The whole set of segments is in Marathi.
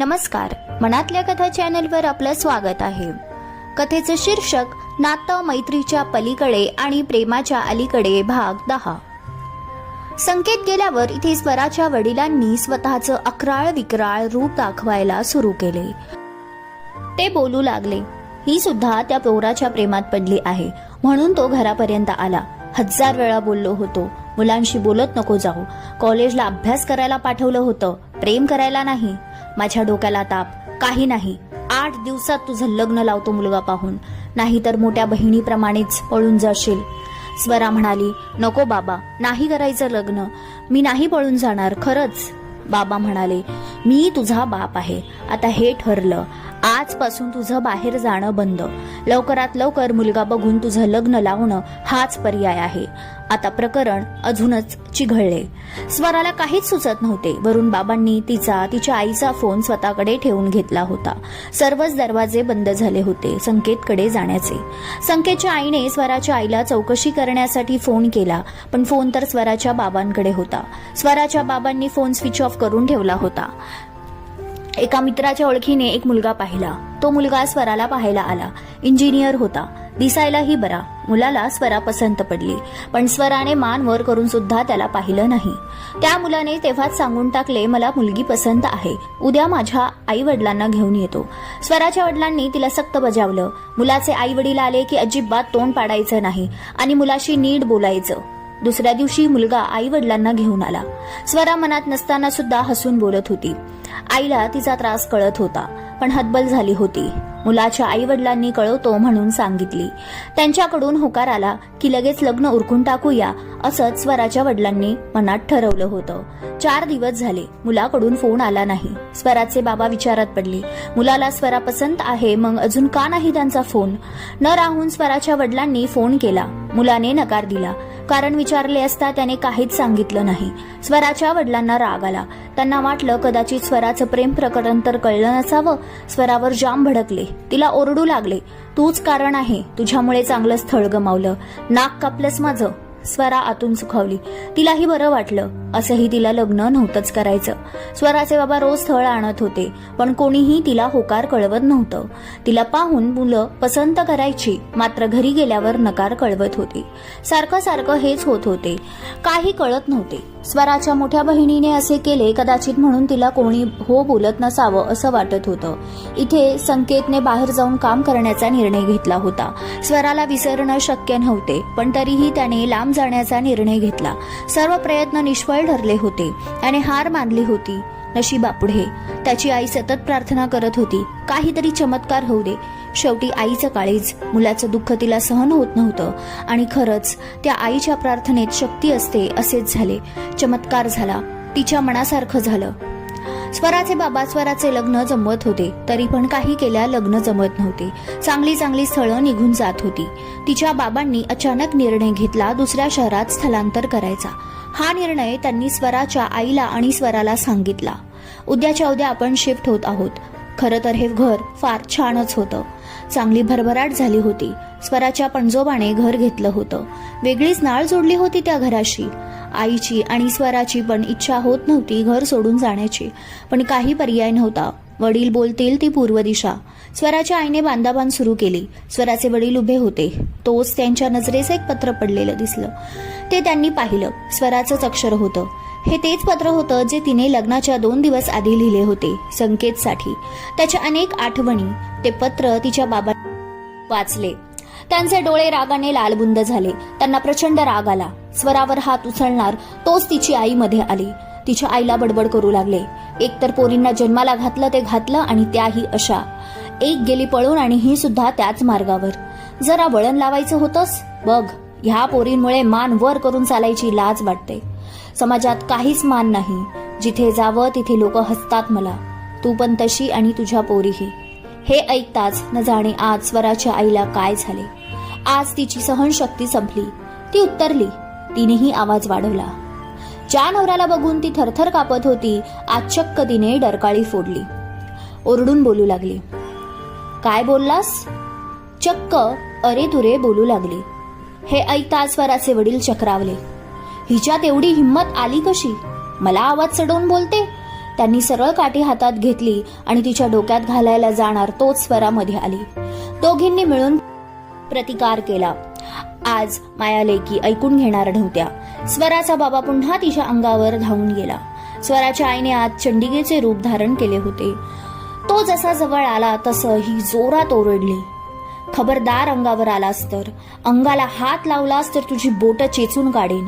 नमस्कार. मनातल्या कथा चॅनलवर आपलं स्वागत आहे. कथेचं शीर्षक नातं मैत्रीच्या पलीकडे आणि प्रेमाच्या अलीकडे भाग दहा. संकेत गेल्यावर इथे स्वराच्या वडिलांनी स्वतःचं अकराळ विकराळ रूप दाखवायला सुरू केले. ते बोलू लागले. ही सुद्धा त्या पोराच्या प्रेमात पडली आहे. म्हणून तो घरापर्यंत आला. हजार वेळा बोललो होतो. मुलांशी बोलत नको जाऊ. कॉलेजला अभ्यास करायला पाठवलं होतं. प्रेम करायला नाही. माझ्या डोक्याला ताप. काही नाही. आठ दिवसात तुझं लग्न लावतो मुलगा पाहून. नाहीतर मोठ्या बहिणीप्रमाणेच पळून जाशील. स्वरा म्हणाली नको बाबा. नाही करायचं लग्न. मी नाही पळून जाणार. खरंच. बाबा म्हणाले मी तुझा बाप आहे. आता हे ठरलं. आजपासून तुझं बाहेर जाणं बंद. लवकरात लवकर मुलगा बघून तुझं लग्न लावणं हाच पर्याय आहे. आता प्रकरण अजूनच चिघळले. स्वराला काहीच सुचत नव्हते. वरून बाबांनी तिचा तिच्या आईचा फोन स्वतःकडे ठेवून घेतला होता. सर्वच दरवाजे बंद झाले होते संकेतकडे जाण्याचे. संकेतच्या आईने स्वराच्या आईला चौकशी करण्यासाठी फोन केला पण फोन तर स्वराच्या बाबांकडे होता. स्वराच्या बाबांनी फोन स्विच ऑफ करून ठेवला होता. एका मित्राच्या ओळखीने एक मुलगा पाहिला. तो मुलगा स्वराला पाहायला आला. इंजिनियर होता. दिसायलाही बरा. मुलाला स्वरा पसंत पडली. पण स्वराने मान वर करून सुद्धा त्याला पाहिलं नाही. त्या मुलाने तेव्हाच सांगून टाकले मला मुलगी पसंत आहे. उद्या माझ्या आई वडिलांना घेऊन येतो. स्वराच्या वडिलांनी तिला सक्त बजावलं. मुलाचे आई वडील आले की अजिबात तोंड पाडायचं नाही आणि मुलाशी नीट बोलायचं. दुसऱ्या दिवशी मुलगा आई वडिलांना घेऊन आला. स्वरा मनात नसताना सुद्धा हसून बोलत होती. आईला तिचा त्रास कळत होता पण हतबल झाली होती. मुलाच्या आई वडिलांनी कळवतो म्हणून सांगितली. त्यांच्याकडून होकार आला की लगेच लग्न उरकून टाकूया असंच स्वराच्या वडिलांनी मनात ठरवलं होतं. चार दिवस झाले मुलाकडून फोन आला नाही. स्वराचे बाबा विचारात पडले. मुलाला स्वरा पसंत आहे मग अजून का नाही त्यांचा फोन? न राहून स्वराच्या वडिलांनी फोन केला. मुलाने नकार दिला. कारण विचारले असता त्याने काहीच सांगितलं नाही. स्वराच्या वडिलांना राग आला. त्यांना वाटलं कदाचित स्वराचं प्रेम प्रकरण तर कळलं नसावं. स्वरावर जाम भडकले. तिला ओरडू लागले. तूच कारण आहे. तुझ्यामुळे चांगलं स्थळ गमावलं. नाक कापलंस माझं. स्वरा आतून सुखावली. तिलाही बरं वाटलं. असंही तिला लग्न नव्हतंच करायचं. स्वराचे बाबा रोज स्थळ आणत होते पण कोणीही तिला होकार कळवत नव्हतं. तिला पाहून मुलं पसंत करायची मात्र घरी गेल्यावर नकार कळवत होती. सारखं सारखं हेच होत होते. काही कळत नव्हते. स्वराच्या मोठ्या बहिणीने असे केले कदाचित म्हणून तिला कोणी हो बोलत नसावं असं वाटत होतं. इथे संकेतने बाहेर जाऊन काम करण्याचा निर्णय घेतला होता. स्वराला विसरणं शक्य नव्हते पण तरीही त्याने लांब जाण्याचा निर्णय घेतला. सर्व प्रयत्न निष्फळ ठरले होते त्याने हार मानली होती. नशिबापुढे त्याची आई सतत प्रार्थना करत होती. काहीतरी चमत्कार होऊ दे. शेवटी आईचं काळीज मुलाचं दुःख तिला सहन होत नव्हतं आणि खरंच त्या आईच्या प्रार्थनेत शक्ती असते असेच झाले. चमत्कार झाला. तिच्या मनासारखं झालं. स्वराचे बाबा स्वराचे लग्न जमवत होते. तरी पण काही केल्या लग्न जमत नव्हते. चांगली चांगली स्थळं निघून जात होती. तिच्या बाबांनी अचानक निर्णय घेतला दुसऱ्या शहरात स्थलांतर करायचा. हा निर्णय त्यांनी स्वराच्या आईला आणि स्वराला सांगितला. उद्याच्या उद्या आपण शिफ्ट होत आहोत. खरं तर हे घर फार छानच होतं. चांगली भरभराट झाली होती. स्वराच्या पणजोबाने घर घेतलं होतं. वेगळीच नाळ जोडली होती त्या घराशी. आईची आणि स्वराची पण इच्छा होत नव्हती घर सोडून जाण्याची. पण काही पर्याय नव्हता. वडील बोलतील ती पूर्व दिशा. स्वराच्या आईने बांधाबांध सुरू केली. स्वराचे वडील उभे होते. तोच त्यांच्या नजरेचं एक पत्र पडलेलं दिसलं. ते त्यांनी पाहिलं. स्वराचंच अक्षर होतं. हे तेच पत्र होतं जे तिने लग्नाच्या दोन दिवस आधी लिहिले होते संकेतसाठी. त्याच्या अनेक आठवणी. ते पत्र तिच्या बाबा वाचले. त्यांचे डोळे रागाने लालबुंद झाले. त्यांना प्रचंड राग आला. स्वरावर हात उचलणार तोच तिची आई मध्ये आली. तिच्या आईला बडबड करू लागले. एकतर पोरींना जन्माला घातलं ते घातलं आणि त्याही अशा. एक गेली पळून आणि ही सुद्धा त्याच मार्गावर. जरा वळण लावायचं होतंस? बघ ह्या पोरींमुळे मान वर करून चालायची लाज वाटते. समाजात काहीच मान नाही. जिथे जावं तिथे लोक हसतात मला. तू पण तशी आणि तुझ्या पोरीही. हे ऐकताच न जाणे आज स्वराच्या आईला काय झाले. आज तिची सहनशक्ती संपली. ती उत्तरली. तिनेही आवाज वाढवला. ज्या नवऱ्याला बघून ती थरथर कापत होती आज चक्क तिने डरकाळी फोडली. ओरडून बोलू लागली. काय बोललास? चक्क अरे तुरे बोलू लागली. हे ऐकता स्वराचे वडील चक्रावले. हिच्यात एवढी हिंमत आली कशी? मला आवाज चढवून बोलते. त्यांनी सरळ काठी हातात घेतली आणि तिच्या डोक्यात घालायला जाणार तोच स्वरामध्ये आली. दोघींनी मिळून प्रतिकार केला. आज माया लेकी ऐकून घेणार नव्हत्या स्वराचा बाबा पुन्हा तिच्या अंगावर धावून गेला. स्वराच्या आईने आज चंडिकेचे रूप धारण केले होते. तो जसा जवळ आला तसं ही जोरात ओरडली. खबरदार अंगावर आलास तर. अंगाला हात लावलास तर तुझी बोट चेचून काढेन.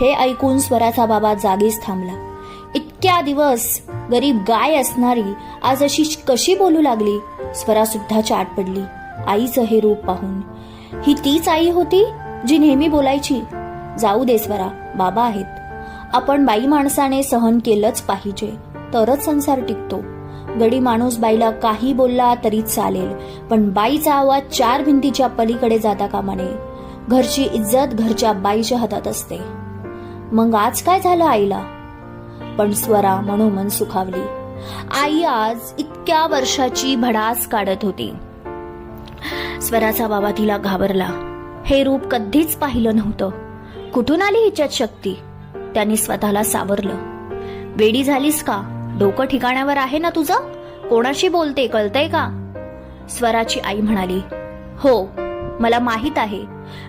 हे ऐकून स्वराचा बाबा जागीच थांबला. इतक्या दिवस गरीब गाय असणारी आज अशी कशी बोलू लागली? स्वरा सुद्धा चाट पडली आईचं हे रूप पाहून. ही तीच आई होती जी नेहमी बोलायची? जाऊ दे स्वरा बाबा आहेत. आपण बाई माणसाने सहन केलंच पाहिजे तरच संसार टिकतो. गडी माणूस बाईला काही बोलला तरी चालेल. पण बाईचा आवाज चार भिंतीच्या पलीकडे जाता कामा नये घरची इज्जत घरच्या बाईच्या हातात असते. मग आज काय झालं आईला? पण स्वरा मनोमन सुखावली. आई आज इतक्या वर्षाची भडास काढत होती. स्वराचा बाबा तिला घाबरला. हे रूप कधीच पाहिलं नव्हतं. कुठून आली हिच्यात शक्ती? त्यांनी स्वतःला सावरलं. वेडी झालीस का? डोकं ठिकाणावर आहे ना तुझं? कोणाशी बोलते कळतंय का? स्वराची आई म्हणाली हो मला माहीत आहे.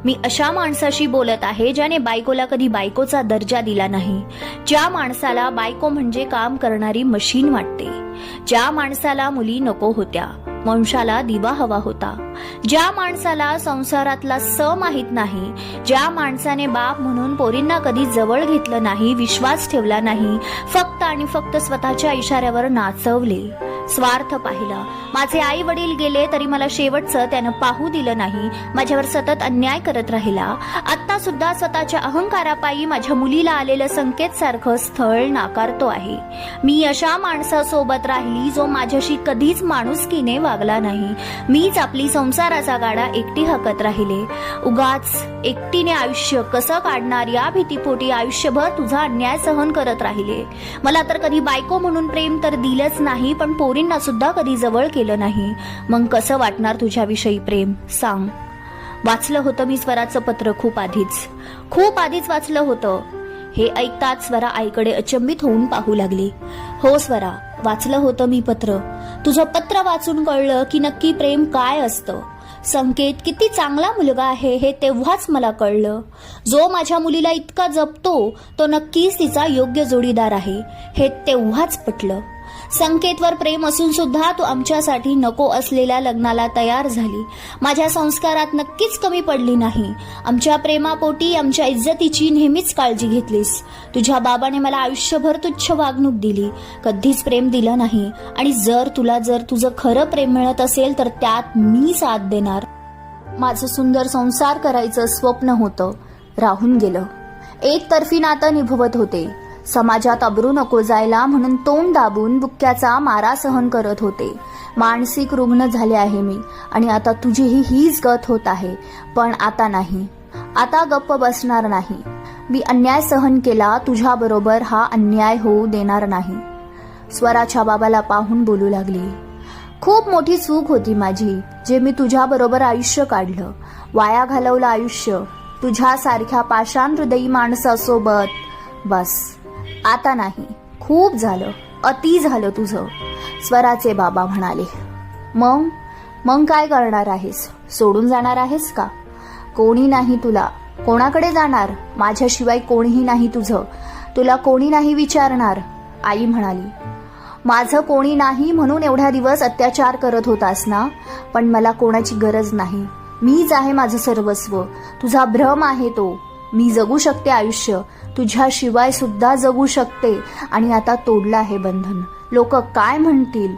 मी अशा माणसाशी बोलत आहे ज्याने बायकोला कधी बायकोचा दर्जा दिला नाही. ज्या माणसाला बायको म्हणजे काम करणारी मशीन वाटते. ज्या माणसाला मुली नको होत्या वंशाला दिवा हवा होता. ज्या माणसाला संसारातला स माहीत नाही ज्या माणसाने बाप म्हणून पोरींना कधी जवळ घेतलं नाही विश्वास ठेवला नाही फक्त आणि फक्त स्वतःच्या इशाऱ्यावर नाचवले. स्वार्थ पाहिला. माझे आई वडील गेले तरी मला शेवटचं त्यानं पाहू दिलं नाही माझ्यावर सतत अन्याय करत राहिला. आता सुद्धा स्वतःच्या अहंकारापायी माझ्या मुलीला आलेलं संकेत सारखं स्थळ नाकारतो आहे. मी अशा माणसासोबत राहिली जो माझ्याशी कधीच माणुसकीने वागला नाही. मीच आपली संसाराचा गाडा एकटी हकत राहिले. उगाच एकटीने आयुष्य कसं काढणार? या भीतीपोटी आयुष्यभर तुझा अन्याय सहन करत राहिले. मला तर कधी बायको म्हणून प्रेम तर दिलंच नाही पण पोरींना सुद्धा कधी जवळ केलं नाही. मग कसं वाटणार तुझ्याविषयी प्रेम? सांग. वाचलं होतं मी स्वराचं पत्र खूप आधीच. खूप आधीच वाचलं होतं. हे ऐकताच स्वरा आईकडे अचंबित होऊन पाहू लागली. हो स्वरा वाचलं होतं मी पत्र. तुझं पत्र वाचून कळलं की नक्की प्रेम काय असतं. संकेत किती चांगला मुलगा आहे हे तेव्हाच मला कळलं. जो माझ्या मुलीला इतका जपतो तो नक्कीच तिचा योग्य जोडीदार आहे हे तेव्हाच पटलं. संकेतवर प्रेम असून सुद्धा तू आमच्यासाठी नको असलेल्या लग्नाला तयार झाली. माझ्या संस्कारात नक्कीच कमी पडली नाही. आमच्या प्रेमापोटी आमच्या इज्जतीची नेहमीच काळजी घेतलीस. तुझ्या बाबाने मला आयुष्यभर तुच्छ वागणूक दिली. कधीच प्रेम दिलं नाही. आणि जर तुला जर तुझं खरं प्रेम मिळत असेल तर त्यात मी साथ देणार. माझं सुंदर संसार करायचं स्वप्न होतं. राहून गेलं. एकतर्फी नातं निभवत होते. समाजात अब्रू नको जायला म्हणून तोंड दाबून बुक्क्याचा मारा सहन करत होते. मानसिक रुग्ण झाले आहे मी आणि आता तुझीही हीच गत होत आहे. पण आता नाही. आता गप्प बसणार नाही. मी अन्याय सहन केला तुझ्या बरोबर हा अन्याय होऊ देणार नाही. स्वराच्या बाबाला पाहून बोलू लागली. खूप मोठी चूक होती माझी जे मी तुझ्या बरोबर आयुष्य काढलं. वाया घालवलं आयुष्य. तुझ्यासारख्या पाषाण हृदयी माणसासोबत. बस. आता नाही. खूप झालं. अति झालं तुझं. स्वराचे बाबा म्हणाले मग? मग काय करणार आहेस? सोडून जाणार आहेस का? कोणी नाही तुला. कोणाकडे जाणार? माझ्याशिवाय कोणीही नाही तुझं. तुला कोणी नाही विचारणार. आई म्हणाली माझं कोणी नाही म्हणून एवढ्या दिवस अत्याचार करत होतास ना? पण मला कोणाची गरज नाही. मीच आहे माझं सर्वस्व. तुझा भ्रम आहे तो. मी जगू शकते आयुष्य. तुझ्याशिवाय सुद्धा जगू शकते. आणि आता तोडलं आहे बंधन. लोक काय म्हणतील?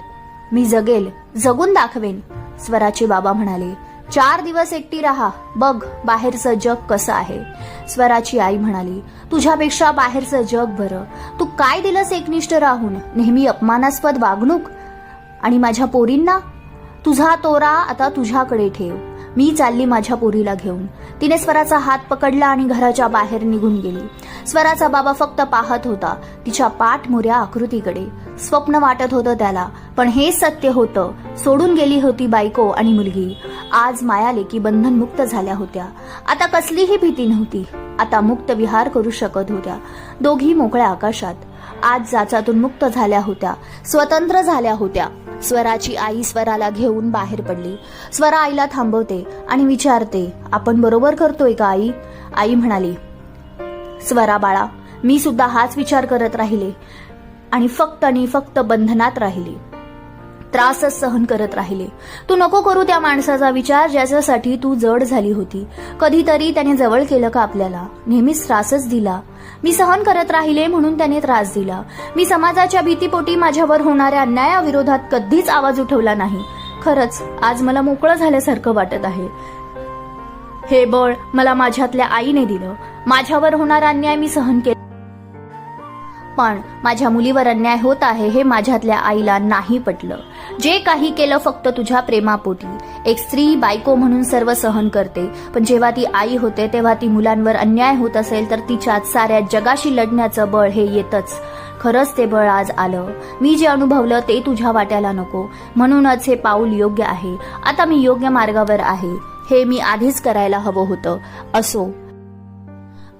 मी जगेल जगून दाखवेन स्वराचे बाबा म्हणाले. चार दिवस एकटी राहा. बघ बाहेरचं जग कसं आहे. स्वराची आई म्हणाली तुझ्यापेक्षा बाहेरचं जग बरं. तू काय दिलंस एकनिष्ठ राहून? नेहमी अपमानास्पद वागणूक? आणि माझ्या पोरींना? तुझा तोरा आता तुझ्याकडे ठेव. मी चालली माझ्या पोरीला घेऊन. तिने स्वराचा हात पकडला आणि घराच्या बाहेर निघून गेली. स्वराचा बाबा फक्त पाहत होता तिच्या पाठमोऱ्या आकृतीकडे. स्वप्न वाटत होतं त्याला पण हे सत्य होतं. सोडून गेली होती बायको आणि मुलगी. आज माया बंधन बंधनमुक्त झाल्या होत्या. आता कसलीही भीती नव्हती. आता मुक्त विहार करू शकत होत्या. दोघी मोकळ्या आकाशात. आज जाचातून मुक्त झाल्या होत्या. स्वतंत्र झाल्या होत्या. स्वराची आई स्वराला घेऊन बाहेर पडली. स्वरा आईला थांबवते आणि विचारते आपण बरोबर करतोय का आई? आई म्हणाली स्वरा बाळा मी सुद्धा हाच विचार करत राहिले आणि फक्त आणि फक्त बंधनात राहिली. त्रासच सहन करत राहिले. तू नको करू त्या माणसाचा विचार ज्याच्यासाठी तू जड झाली होती. कधीतरी त्याने जवळ केलं का आपल्याला? नेहमीच त्रासच दिला. मी सहन करत राहिले म्हणून त्याने त्रास दिला. मी समाजाच्या भीतीपोटी माझ्यावर होणाऱ्या अन्यायाविरोधात कधीच आवाज उठवला नाही. खरंच आज मला मोकळं झाल्यासारखं वाटत आहे. हे बळ मला माझ्यातल्या आईने दिलं. माझ्यावर होणारा अन्याय मी सहन केला पण माझ्या मुलीवर अन्याय होत आहे हे माझ्यातल्या आईला नाही पटलं. जे काही केलं फक्त तुझ्या प्रेमापोटी. एक स्त्री बायको म्हणून सर्व सहन करते पण जेव्हा ती आई होते तेव्हा ती मुलांवर अन्याय होत असेल तर तिच्यात साऱ्या जगाशी लढण्याचं बळ हे येतच. खरंच ते बळ आज आलं. मी जे अनुभवलं ते तुझ्या वाट्याला नको. म्हणूनच हे पाऊल योग्य आहे. आता मी योग्य मार्गावर आहे. हे मी आधीच करायला हवं होतं. असो.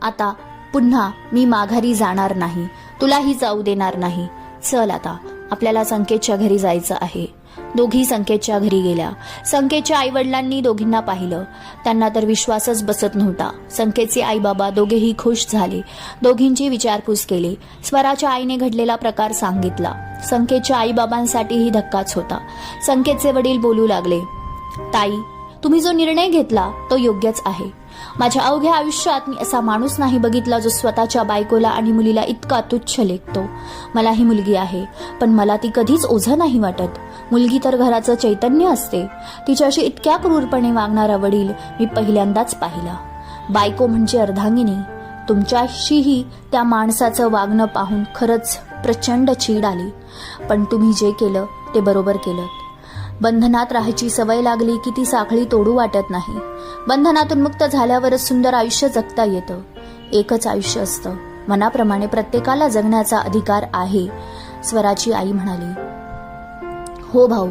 आता पुन्हा मी माघारी जाणार नाही. तुलाही जाऊ देणार नाही. चल आता आपल्याला संकेतच्या घरी जायचं आहे. दोघी संकेतच्या घरी गेल्या. संकेतच्या आई वडिलांनी दोघींना पाहिलं. त्यांना तर विश्वासच बसत नव्हता. संकेतचे आई बाबा दोघेही खुश झाले. दोघींची विचारपूस केली. स्वराच्या आईने घडलेला प्रकार सांगितला. संकेतच्या आई बाबांसाठीही धक्काच होता. संकेतचे वडील बोलू लागले ताई तुम्ही जो निर्णय घेतला तो योग्यच आहे. माझ्या अवघ्या आयुष्यात मी असा माणूस नाही बघितला जो स्वतःच्या बायकोला आणि मुलीला इतका तुच्छ लेखतो. मला ही मुलगी आहे पण मला ती कधीच ओझं नाही वाटत. मुलगी तर घराचं चैतन्य असते. तिच्याशी इतक्या क्रूरपणे वागणारा वडील मी पहिल्यांदाच पाहिला. बायको म्हणजे अर्धांगिनी. तुमच्याशीही त्या माणसाचं वागणं पाहून खरंच प्रचंड चीड आली. पण तुम्ही जे केलं ते बरोबर केलं. बंधनात राहायची सवय लागली की ती साखळी तोडू वाटत नाही. बंधनातून मुक्त झाल्यावरच सुंदर आयुष्य जगता येतं. एकच आयुष्य असतं. मनाप्रमाणे प्रत्येकाला जगण्याचा अधिकार आहे स्वराची आई म्हणाली. हो भाऊ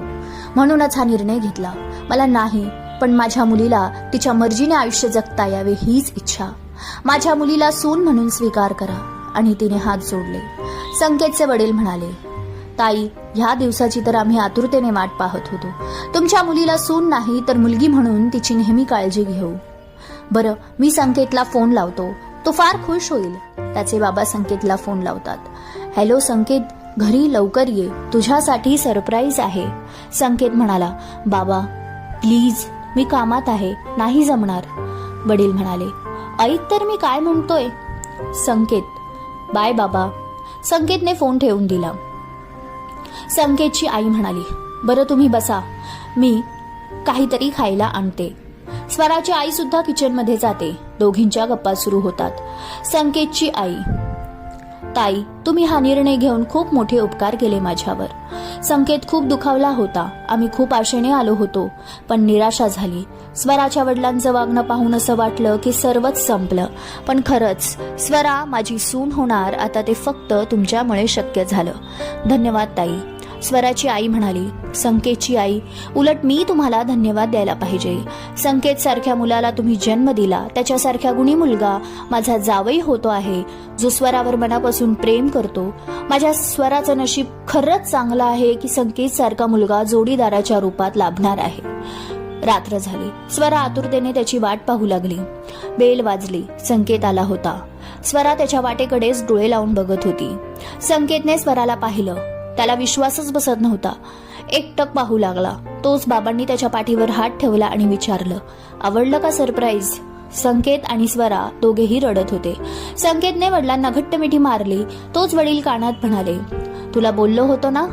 म्हणूनच हा निर्णय घेतला. मला नाही पण माझ्या मुलीला तिच्या मर्जीने आयुष्य जगता यावे हीच इच्छा. माझ्या मुलीला सून म्हणून स्वीकार करा. आणि तिने हात जोडले. संकेतचे वडील म्हणाले ताई ह्या दिवसाची तर आम्ही आतुरतेने वाट पाहत होतो. तुमच्या मुलीला सून नाही तर मुलगी म्हणून तिची नेहमी काळजी घेऊ. बरं मी संकेतला फोन लावतो. तो फार खुश होईल. त्याचे बाबा संकेतला फोन लावतात. हॅलो संकेत घरी लवकर ये. तुझ्यासाठी सरप्राईज आहे. संकेत म्हणाला बाबा प्लीज मी कामात आहे. नाही जमणार. वडील म्हणाले ऐक तर मी काय म्हणतोय. संकेत बाय बाबा. संकेतने फोन ठेवून दिला. संकेतची आई म्हणाली बरं तुम्ही बसा. मी काहीतरी खायला आणते. स्वराची आई सुद्धा किचनमध्ये जाते. दोघींच्या गप्पा सुरू होतात. संकेतची आई ताई तुम्ही हा निर्णय घेऊन खूप मोठे उपकार केले माझ्यावर. संकेत खूप दुखावला होता. आम्ही खूप आशेने आलो होतो पण निराशा झाली. स्वराच्या वडिलांचं वागणं पाहून असं वाटलं की सर्वच संपलं. पण खरंच स्वरा माझी सून होणार. आता ते फक्त तुमच्यामुळे शक्य झालं. धन्यवाद ताई. स्वराची आई म्हणाली संकेतची आई उलट मी तुम्हाला धन्यवाद द्यायला पाहिजे. संकेत सारख्या मुलाला तुम्ही जन्म दिला त्याच्यासारख्या गुणी मुलगा माझा जावई होतो आहे जो स्वरावर मनापासून प्रेम करतो. माझ्या स्वराचं नशीब खरंच चांगलं आहे की संकेत सारखा मुलगा जोडीदाराच्या रूपात लाभणार आहे. रात्र झाली. स्वरा आतुरतेने त्याची वाट पाहू लागली. बेल वाजली. संकेत आला होता. स्वरा त्याच्या वाटेकडेच डोळे लावून बघत होती. संकेतने स्वराला पाहिलं. त्याला विश्वासच बसत नव्हता. एकटक पाहू लागला. तोच बाबांनी त्याच्या पाठीवर हात ठेवला आणि विचारलं आवडलं का सरप्राईज? संकेत आणि स्वरा दोघेही रडत होते. संकेतने वडिलांना घट्ट मिठी मारली. तोच वडील कानात म्हणाले तुला बोललो होतो ना?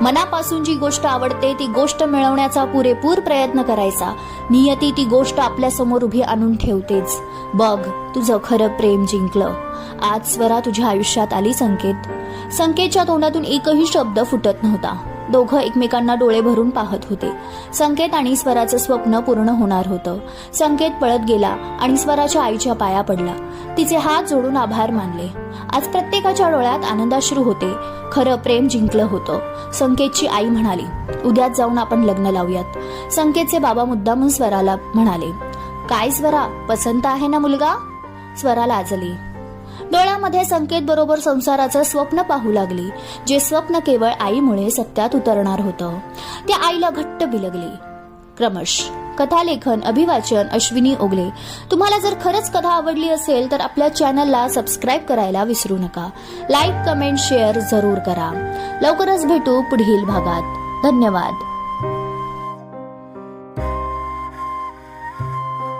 मनापासून जी गोष्ट आवडते ती गोष्ट मिळवण्याचा पुरेपूर प्रयत्न करायचा. नियती ती गोष्ट आपल्यासमोर उभी आणून ठेवतेच. बघ तुझं खरं प्रेम जिंकलं. आज स्वरा तुझ्या आयुष्यात आली संकेत. संकेतच्या तोंडातून एकही शब्द फुटत नव्हता. दोघं एकमेकांना डोळे भरून पाहत होते. संकेत आणि स्वराचं स्वप्न पूर्ण होणार होतं. संकेत पळत गेला आणि स्वराच्या आईच्या पाया पडला. तिचे हात जोडून आभार मानले. आज प्रत्येकाच्या डोळ्यात आनंदाश्रू होते. खरं प्रेम जिंकलं होतं. संकेतची आई म्हणाली उद्याच जाऊन आपण लग्न लावूयात. संकेतचे बाबा मुद्दामून स्वराला म्हणाले काय स्वरा? पसंत आहे ना मुलगा? स्वरा लाजली. डोळ्यामध्ये संकेत बरोबर संसाराचं स्वप्न पाहू लागली जे स्वप्न केवळ आईमुळे सत्यात उतरणार होतं. त्या आईला घट्ट बिलगली. क्रमश कथालेखन अभिवाचन अश्विनी ओगले तुम्हाला जर खरंच कथा आवडली असेल तर आपल्या चॅनलला सबस्क्राईब करायला विसरू नका. लाईक कमेंट शेअर जरूर करा. लवकरच भेटू पुढील भागात. धन्यवाद.